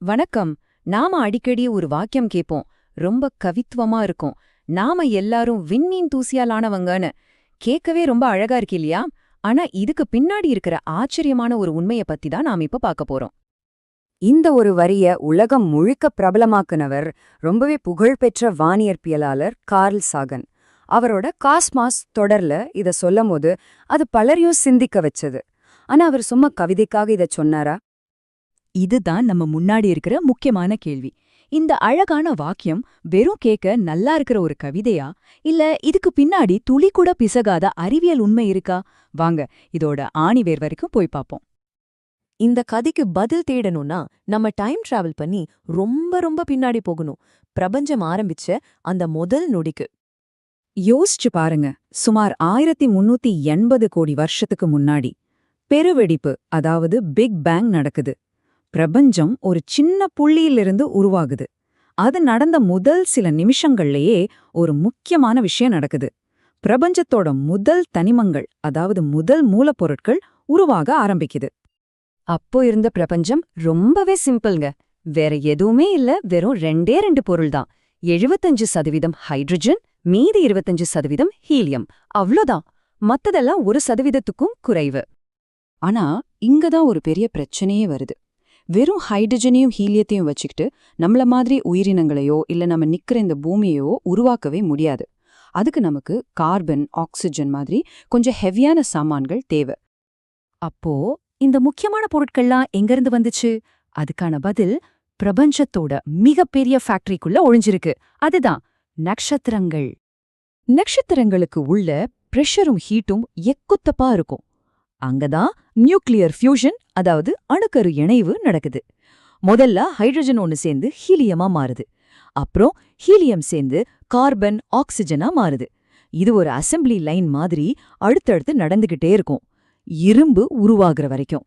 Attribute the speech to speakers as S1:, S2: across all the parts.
S1: வணக்கம். நாம அடிக்கடி ஒரு வாக்கியம் கேட்போம் ரொம்ப கவித்துவமா இருக்கும். நாம எல்லாரும் விண்மீன் தூசியாலானவங்கன்னு. கேட்கவே ரொம்ப அழகா இருக்கு இல்லையா? ஆனா இதுக்கு பின்னாடி இருக்கிற ஆச்சரியமான ஒரு உண்மைய பத்தி தான் நாம இப்ப பார்க்க போறோம்.
S2: இந்த ஒரு வரிய உலகம் முழுக்க பிரபலமாக்குனவர் ரொம்பவே புகழ்பெற்ற வானியற்பியலாளர் கார்ல் சாகன். அவரோட காஸ்மாஸ் தொடர்ல இத சொல்லும்போது அது பலரையும் சிந்திக்க வச்சது. ஆனா அவர் சும்மா கவிதைக்காக இத சொன்னாரா?
S1: இதுதான் நம்ம முன்னாடி இருக்கிற முக்கியமான கேள்வி. இந்த அழகான வாக்கியம் வெறும் கேட்க நல்லா இருக்கிற ஒரு கவிதையா? இல்ல இதுக்கு பின்னாடி துளி கூட பிசகாத அறிவியல் உண்மை இருக்கா? வாங்க இதோட ஆணிவேர் வரைக்கும் போய் பாப்போம்.
S3: இந்த கதைக்கு பதில் தேடணும்னா நம்ம டைம் டிராவல் பண்ணி ரொம்ப ரொம்ப பின்னாடி போகணும். பிரபஞ்சம் ஆரம்பிச்ச அந்த முதல் நொடிக்கு.
S2: யோசிச்சு பாருங்க சுமார் ஆயிரத்தி முன்னூத்தி எண்பது கோடி வருஷத்துக்கு முன்னாடி பெருவெடிப்பு அதாவது பிக் பேங் நடக்குது. பிரபஞ்சம் ஒரு சின்ன புள்ளியிலிருந்து உருவாகுது. அது நடந்த முதல் சில நிமிஷங்கள்லயே ஒரு முக்கியமான விஷயம் நடக்குது. பிரபஞ்சத்தோட முதல் தனிமங்கள் அதாவது முதல் மூலப்பொருட்கள் உருவாக ஆரம்பிக்குது.
S1: அப்போ இருந்த பிரபஞ்சம் ரொம்பவே சிம்பிள்ங்க. வேற எதுவுமே இல்ல. வெறும் ரெண்டே ரெண்டு பொருள் தான். எழுபத்தஞ்சு சதவீதம் ஹைட்ரஜன் மீதி இருபத்தஞ்சு சதவீதம் ஹீலியம். அவ்வளோதான் மத்ததெல்லாம் ஒரு சதவீதத்துக்கும் குறைவு.
S2: ஆனா இங்கதான் ஒரு பெரிய பிரச்சனையே வருது. வெறும் ஹைட்ரஜனையும் ஹீலியத்தையும் வச்சுக்கிட்டு நம்மள மாதிரி உயிரினங்களையோ இல்ல நம்ம நிற்கிற இந்த பூமியையோ உருவாக்கவே முடியாது. அதுக்கு நமக்கு கார்பன் ஆக்சிஜன் மாதிரி கொஞ்சம் ஹெவியான சாமான்கள் தேவை.
S1: அப்போ இந்த முக்கியமான பொருட்கள்லாம் எங்கிருந்து வந்துச்சு? அதுக்கான பதில் பிரபஞ்சத்தோட மிகப்பெரிய ஃபேக்டரிக்குள்ள ஒழிஞ்சிருக்கு. அதுதான் நட்சத்திரங்கள் நட்சத்திரங்களுக்கு உள்ள பிரஷரும் ஹீட்டும் எக்குத்தப்பா இருக்கும். அங்கதான் நியூக்ளியர் ஃபியூஷன் அதாவது அணுக்கரு இணைவு நடக்குது. முதல்ல ஹைட்ரஜன் ஒன்னு சேர்ந்து ஹீலியமா மாறுது. அப்புறம் ஹீலியம் சேர்ந்து கார்பன் ஆக்சிஜனா மாறுது. இது ஒரு அசெம்பிளி லைன் மாதிரி அடுத்தடுத்து நடந்துகிட்டே இருக்கும். இரும்பு உருவாகுற வரைக்கும்.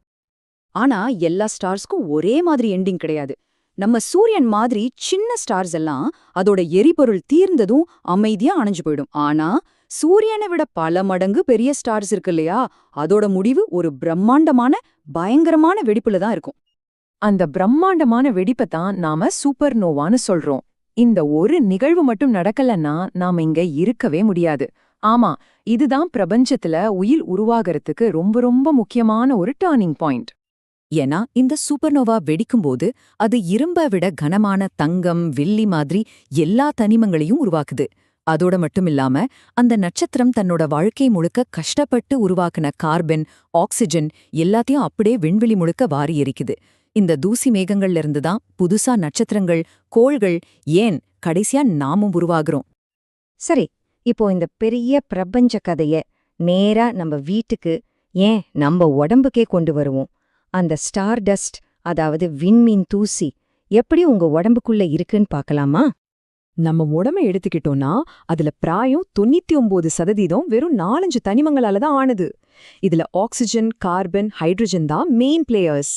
S1: ஆனா எல்லா ஸ்டார்ஸ்க்கும் ஒரே மாதிரி எண்டிங் கிடையாது. நம்ம சூரியன் மாதிரி சின்ன ஸ்டார்ஸ் எல்லாம் அதோட எரிபொருள் தீர்ந்ததும் அமைதியா அணைஞ்சு போயிடும். ஆனா சூரியனை விட பல மடங்கு பெரிய ஸ்டார்ஸ் இருக்கு இல்லையா? அதோட முடிவு ஒரு பிரம்மாண்டமான பயங்கரமான வெடிப்புல தான் இருக்கும். அந்த பிரம்மாண்டமான வெடிப்பை தான் நாம சூப்பர் நோவான்னு சொல்றோம். இந்த ஒரு நிகழ்வு மட்டும் நடக்கலன்னா நாம இங்க இருக்கவே முடியாது. ஆமா இதுதான் பிரபஞ்சத்துல உயிர் உருவாகறதுக்கு ரொம்ப ரொம்ப முக்கியமான ஒரு டேர்னிங் பாயிண்ட் ஏன்னா இந்த சூப்பர்னோவா வெடிக்கும்போது அது இரும்ப விட கனமான தங்கம் வெள்ளி மாதிரி எல்லா தனிமங்களையும் உருவாக்குது. அதோட மட்டும் இல்லாம அந்த நட்சத்திரம் தன்னோட வாழ்க்கை முழுக்க கஷ்டப்பட்டு உருவாக்குன கார்பன் ஆக்சிஜன் எல்லாத்தையும் அப்படியே விண்வெளி முழுக்க வாரி எரிக்குது. இந்த தூசி மேகங்கள்ல இருந்து தான் புதுசா நட்சத்திரங்கள் கோள்கள் ஏன் கடைசியா நாமும் உருவாகிறோம்?
S4: சரி இப்போ இந்த பெரிய பிரபஞ்ச கதைய நேரா நம்ம வீட்டுக்கு ஏன் நம்ம உடம்புக்கே கொண்டு வருவோம். அந்த ஸ்டார் டஸ்ட் அதாவது விண்மீன் தூசி எப்படி உங்க உடம்புக்குள்ள இருக்குன்னு பார்க்கலாமா?
S3: நம்ம உடம்ப எடுத்துக்கிட்டோம்னா அதுல பிராயம் தொண்ணூத்தி ஒன்பது சதவீதம் வெறும் நாலஞ்சு தனிமங்களால தான் ஆனது. இதுல ஆக்சிஜன் கார்பன் ஹைட்ரஜன் தான் மெயின் பிளேயர்ஸ்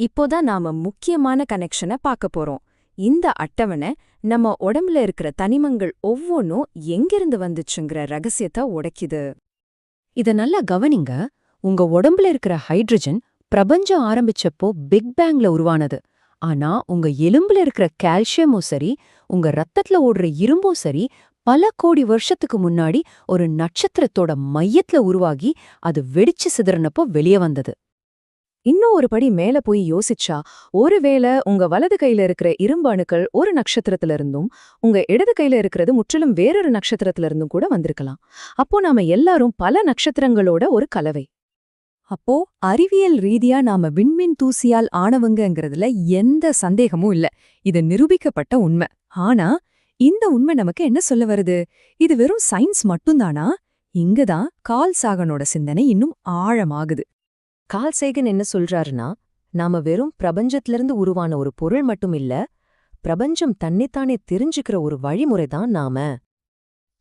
S3: இப்போதான் நாம முக்கியமான கனெக்ஷனை பார்க்க போறோம். இந்த அட்டவணை நம்ம உடம்புல இருக்கிற தனிமங்கள் ஒவ்வொன்றும் எங்கிருந்து வந்துச்சுங்கிற ரகசியத்தை உடைக்குது.
S1: இத நல்லா கவனிங்க. உங்க உடம்புல இருக்கிற ஹைட்ரஜன் பிரபஞ்சம் ஆரம்பிச்சப்போ பிக் பேங்ல உருவானது. ஆனா உங்க எலும்புல இருக்கிற கால்சியமும் சரி உங்க ரத்தத்துல ஓடுற இரும்பும் சரி பல கோடி வருஷத்துக்கு முன்னாடி ஒரு நட்சத்திரத்தோட மையத்துல உருவாகி அது வெடிச்சு சிதறனப்போ வெளியே வந்தது.
S3: இன்னும் ஒரு படி மேல போய் யோசிச்சா ஒருவேளை உங்க வலது கையில இருக்கிற இரும்பு அணுக்கள் ஒரு நட்சத்திரத்துல இருந்தும் உங்க இடது கையில இருக்கிறது முற்றிலும் வேறொரு நட்சத்திரத்துல இருந்தும் கூட வந்திருக்கலாம். அப்போ நாம எல்லாரும் பல நட்சத்திரங்களோட ஒரு கலவை.
S1: அப்போ அறிவியல் ரீதியா நாம விண்மீன் தூசியால் ஆனவங்கங்கிறதுல எந்த சந்தேகமும் இல்ல. இது நிரூபிக்கப்பட்ட உண்மை. ஆனா இந்த உண்மை நமக்கு என்ன சொல்ல வருது? இது வெறும் சயின்ஸ் மட்டும்தானா? இங்கதான் கால் சாகனோட சிந்தனை இன்னும் ஆழமாகுது.
S3: கால் சேகன் என்ன சொல்றாருன்னா நாம வெறும் பிரபஞ்சத்திலிருந்து உருவான ஒரு பொருள் மட்டும் இல்ல பிரபஞ்சம் தன்னைத்தானே தெரிஞ்சுக்கிற ஒரு வழிமுறை தான் நாம.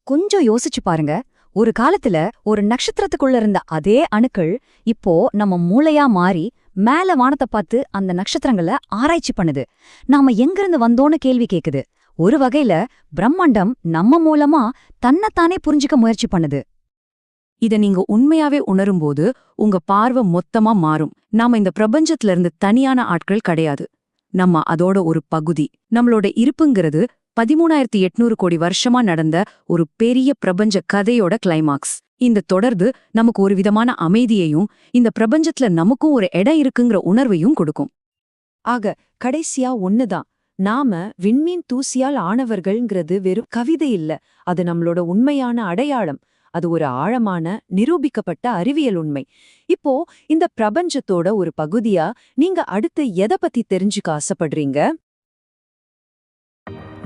S4: கொஞ்சம் யோசிச்சு பாருங்க. ஒரு காலத்துல ஒரு நட்சத்திரத்துக்குள்ள இருந்த அதே அணுக்கள் இப்போ நம்ம மூளையா மாறி மேல வானத்தை பார்த்து அந்த நட்சத்திரங்களை ஆராய்ச்சி பண்ணுது. நாம எங்கிருந்து வந்தோன்னு கேள்வி கேக்குது. ஒரு வகையில பிரம்மாண்டம் நம்ம மூலமா தன்னைத்தானே புரிஞ்சுக்க முயற்சி பண்ணுது.
S1: இத நீங்க உண்மையாவே உணரும்போது உங்க பார்வை மொத்தமா மாறும். நாம இந்த பிரபஞ்சத்துல இருந்து தனியான ஆட்கள் கிடையாது. நம்ம அதோட ஒரு பகுதி. நம்மளோட இருப்புங்கிறது பதிமூணாயிரத்தி எட்நூறு கோடி வருஷமா நடந்த ஒரு பெரிய பிரபஞ்ச கதையோட கிளைமாக்ஸ் இந்த தொடர்பு நமக்கு ஒரு விதமான அமைதியையும் இந்த பிரபஞ்சத்துல நமக்கும் ஒரு இடம் இருக்குங்கிற உணர்வையும் கொடுக்கும்.
S2: ஆக கடைசியா ஒண்ணுதான். நாம விண்மீன் தூசியால் ஆனவர்கள்ங்கிறது வெறும் கவிதை இல்ல. அது நம்மளோட உண்மையான அடையாளம். அது ஒரு ஆழமான நிரூபிக்கப்பட்ட அறிவியல் உண்மை. இப்போ இந்த பிரபஞ்சத்தோட ஒரு பகுதியா நீங்க அடுத்து எதை பத்தி தெரிஞ்சுக்க ஆசைப்படுறீங்க?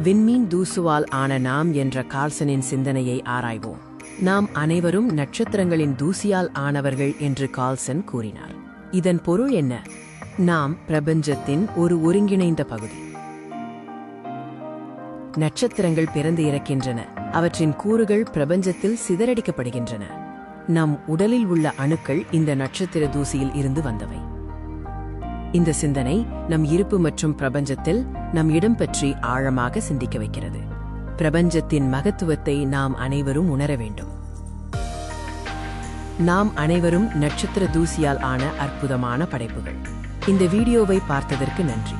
S5: விண்மீன் தூசுவால் ஆன நாம் என்ற கால்சனின் சிந்தனையை ஆராய்வோம். நாம் அனைவரும் நட்சத்திரங்களின் தூசியால் ஆனவர்கள் என்று கால்சன் கூறினார். இதன் பொருள் என்ன? நாம் பிரபஞ்சத்தின் ஒரு ஒருங்கிணைந்த பகுதி. நட்சத்திரங்கள் பிறந்து இறக்கின்றன. அவற்றின் கூறுகள் பிரபஞ்சத்தில் சிதறடிக்கப்படுகின்றன. நம் உடலில் உள்ள அணுக்கள் இந்த நட்சத்திர தூசியில் இருந்து வந்தவை. இந்த சிந்தனை நம் இருப்பு மற்றும் பிரபஞ்சத்தில் நம் இடம் பற்றி ஆழமாக சிந்திக்க வைக்கிறது. பிரபஞ்சத்தின் மகத்துவத்தை நாம் அனைவரும் உணர வேண்டும். நாம் அனைவரும் நட்சத்திர தூசியால் ஆன அற்புதமான படைப்புகள். இந்த வீடியோவை பார்த்ததற்கு நன்றி.